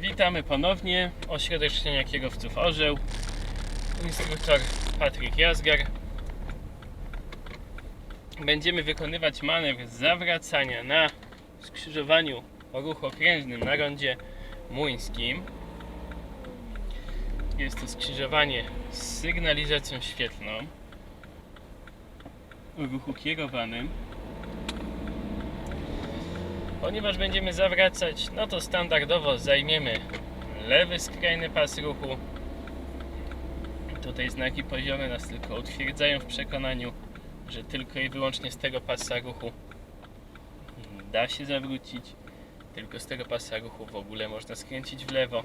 Witamy ponownie. Ośrodek Szkolenia Kierowców Orzeł. Instruktor Patryk Jazgar. Będziemy wykonywać manewr zawracania na skrzyżowaniu o ruchu okrężnym na rondzie muńskim. Jest to skrzyżowanie z sygnalizacją świetlną o ruchu kierowanym. Ponieważ będziemy zawracać, no to standardowo zajmiemy lewy skrajny pas ruchu. Tutaj znaki poziome nas tylko utwierdzają w przekonaniu, że tylko i wyłącznie z tego pasa ruchu da się zawrócić. Tylko z tego pasa ruchu w ogóle można skręcić w lewo.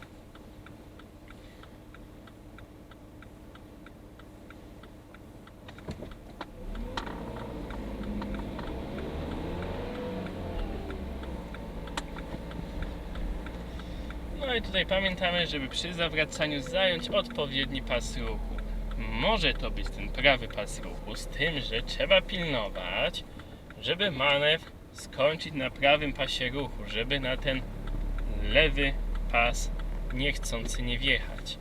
No i tutaj pamiętamy, żeby przy zawracaniu zająć odpowiedni pas ruchu. Może to być ten prawy pas ruchu, z tym, że trzeba pilnować, żeby manewr skończyć na prawym pasie ruchu, żeby na ten lewy pas niechcący nie wjechać.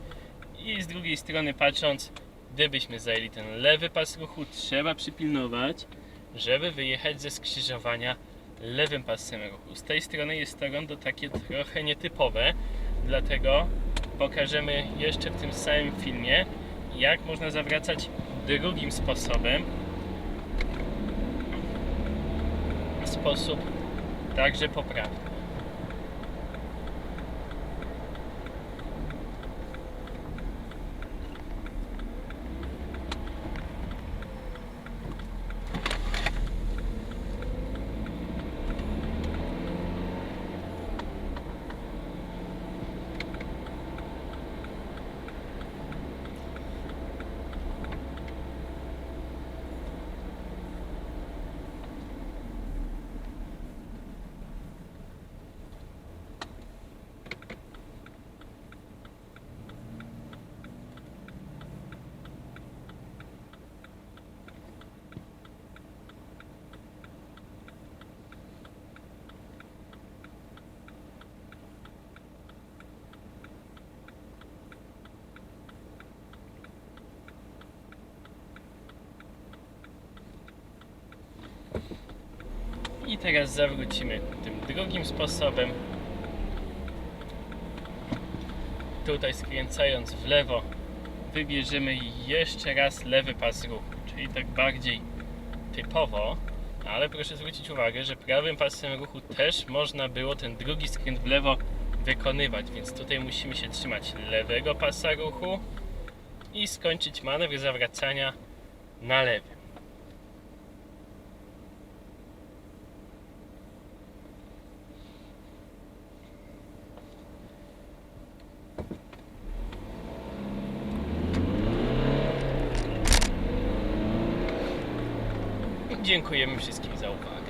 I z drugiej strony patrząc, gdybyśmy zajęli ten lewy pas ruchu, trzeba przypilnować, żeby wyjechać ze skrzyżowania lewym pasem ruchu. Z tej strony jest to rondo takie trochę nietypowe, dlatego pokażemy jeszcze w tym samym filmie, jak można zawracać drugim sposobem. W sposób także poprawny. I teraz zawrócimy tym drugim sposobem. Tutaj skręcając w lewo wybierzemy jeszcze raz lewy pas ruchu, czyli tak bardziej typowo, ale proszę zwrócić uwagę, że prawym pasem ruchu też można było ten drugi skręt w lewo wykonywać, więc tutaj musimy się trzymać lewego pasa ruchu i skończyć manewr zawracania na lewy. Dziękujemy wszystkim za uwagę.